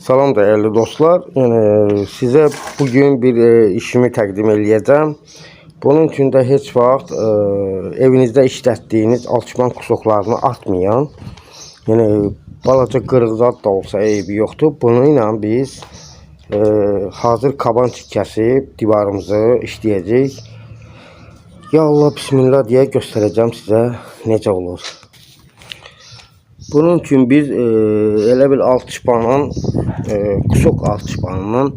Salam değerli dostlar. Yəni sizə bu gün bir e, işimi təqdim eləyəcəm. Bunun üçün də heç vaxt e, evinizdə işlətdiyiniz alçıpan atmayan, yəni balaca qırıqzad da olsa eybi yoxdur. Bunu ilə biz e, hazır kabançıq kəsib divarımızı işləyəcəyik. Ya Allah bismillah deyə göstərəcəm sizə necə olur. Bunun üçün biz e, elə bir alçıpanın, e, kusok alçıpanının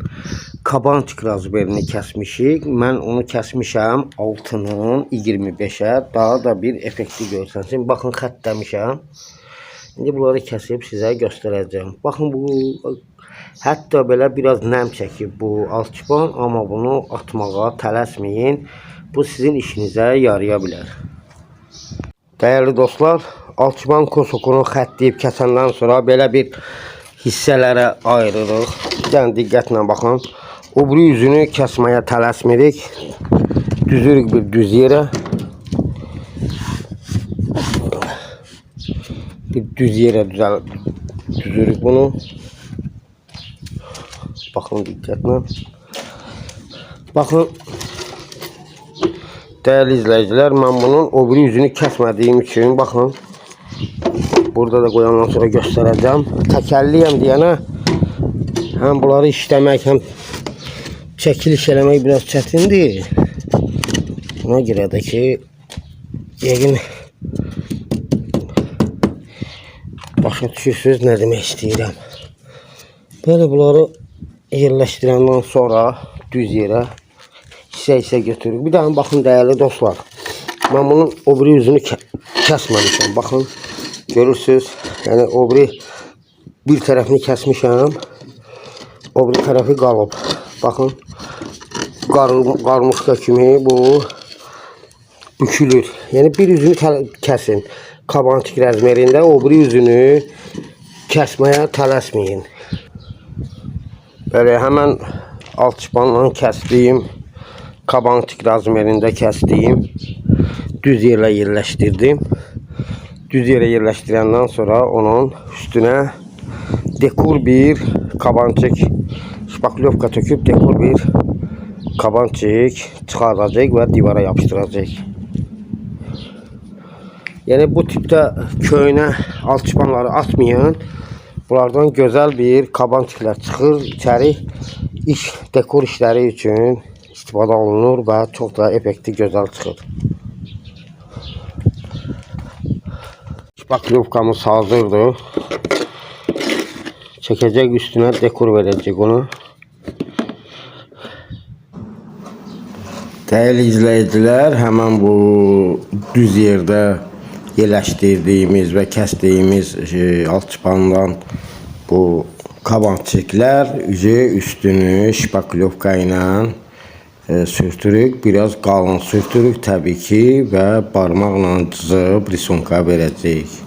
kabançık razberini kəsmişik. Mən onu kəsmişəm altının 25-ə. Daha da bir effekti görsənsin. Baxın xəttləmişəm. İndi bunları kəsib sizə göstərəcəm. Baxın bu hətta belə biraz nəm çəkib bu alçıpan, amma bunu atmağa tələsməyin. Bu sizin işinizə yaraya bilər. Değerli dostlar, alçıban kosokunu xətləyib kəsəndən sonra belə bir hissələrə ayırırıq. Yəni diqqətlə baxın. O biri yüzünü kəsməyə tələsmirik. Düzürük bir düz yerə. Bir düz yerə düzürük bunu. Baxın diqqətlə. Baxın Değerli izleyiciler, ben bunun o biri yüzünü kesmediğim için bakın. Burada da koyandan sonra göstereceğim. Tekerliyim diyene hem bunları işlemek hem çekiliş eləmək biraz çətindir. Buna görə də ki, yəqin başa düşürsünüz nə demək istəyirəm. Böyle bunları yerləşdirəndən sonra düz yerə hissə-hissə götürürük. Bir daha baxın dəyərli dostlar. Mən bunun o biri yüzünü kə kəsməmişəm. Baxın. Görürsüz. Yəni o biri bir tərəfini kəsmişəm. O biri tərəfi qalıb. Baxın. Qar qarmışqa kimi bu bükülür. Yəni bir yüzünü tə- kəsin. Kabançıq rəzmerində o biri yüzünü kəsməyə tələsməyin. Böyle hemen alçıpanla kəsdiyim kabantik razmerində kəsdiyim düz yerlə yerləşdirdim. Düz yerə yerləşdirəndən sonra onun üstünə dekor bir kabançık şpaklyovka töküb dekor bir kabançık çıxaracaq və divara yapışdıracaq. Yəni bu tipdə köynə alçıpanları atmayan bunlardan gözəl bir kabançıklar çıxır. İçəri iş dekor işləri üçün istifadə olunur və çox da effekti gözəl çıxır. Şpaklyovkamız hazırdır. Çəkəcək üstünə dekor verəcək onu. Değerli izleyiciler, hemen bu düz yerde yerləşdirdiyimiz və kəsdiyimiz e, alçıpandan bu kabançıklar üzü üstünü şpaklyovka ilə sürtürük. Biraz qalın sürtürük təbii ki və barmaqla cızıb risonka verəcəyik.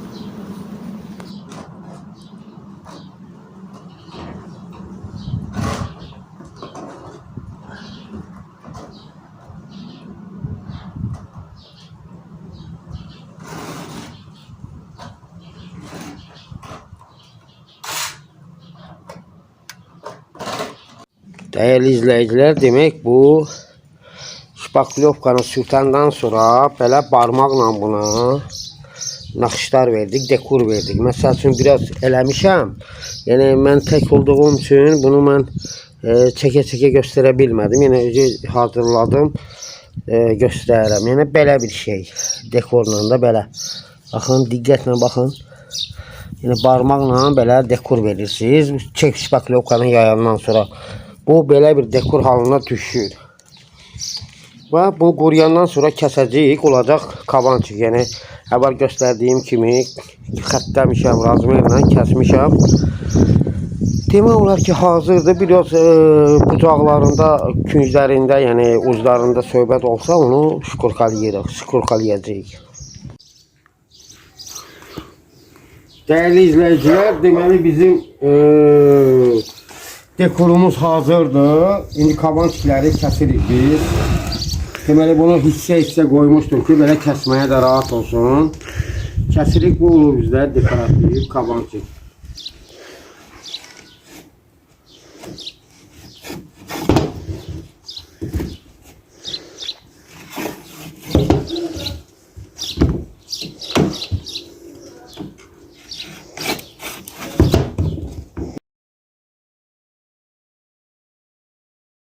Değerli izleyiciler, demek bu şpaklyovkanı sürtəndən sonra belə barmaqla buna naxışlar verdik, dekor verdik. Məsəl üçün biraz eləmişəm. Yəni mən tək olduğum üçün bunu mən e, çəkə-çəkə göstərə bilmədim. Yəni özü hazırladım, e, göstərirəm. Yəni bir şey. Dekorla da belə. Baxın, diqqətlə baxın. Yəni barmaqla belə dekor verirsiniz. Çək şpaklyovkanı yayandan sonra bu belə bir dekor halına düşür. Və bunu quruyandan sonra kəsəcəyik, olacaq kabançıq. Yəni əvvəl göstərdiyim kimi xəttləmişəm, razmerlə kəsmişəm. Demək olar ki, hazırdır. Biraz e, bucaqlarında, künclərində, yəni uclarında söhbət olsa, onu şkorkalayırıq, şkorkalayacağıq. Değerli izleyiciler, deməli bizim e, dekorumuz hazırdır. İndi kabançikləri kəsirik biz. Deməli bunu hissə-hissə qoymuşdur ki, belə kəsməyə də rahat olsun. Kəsirik bu olur bizdə dekorativ kabançik.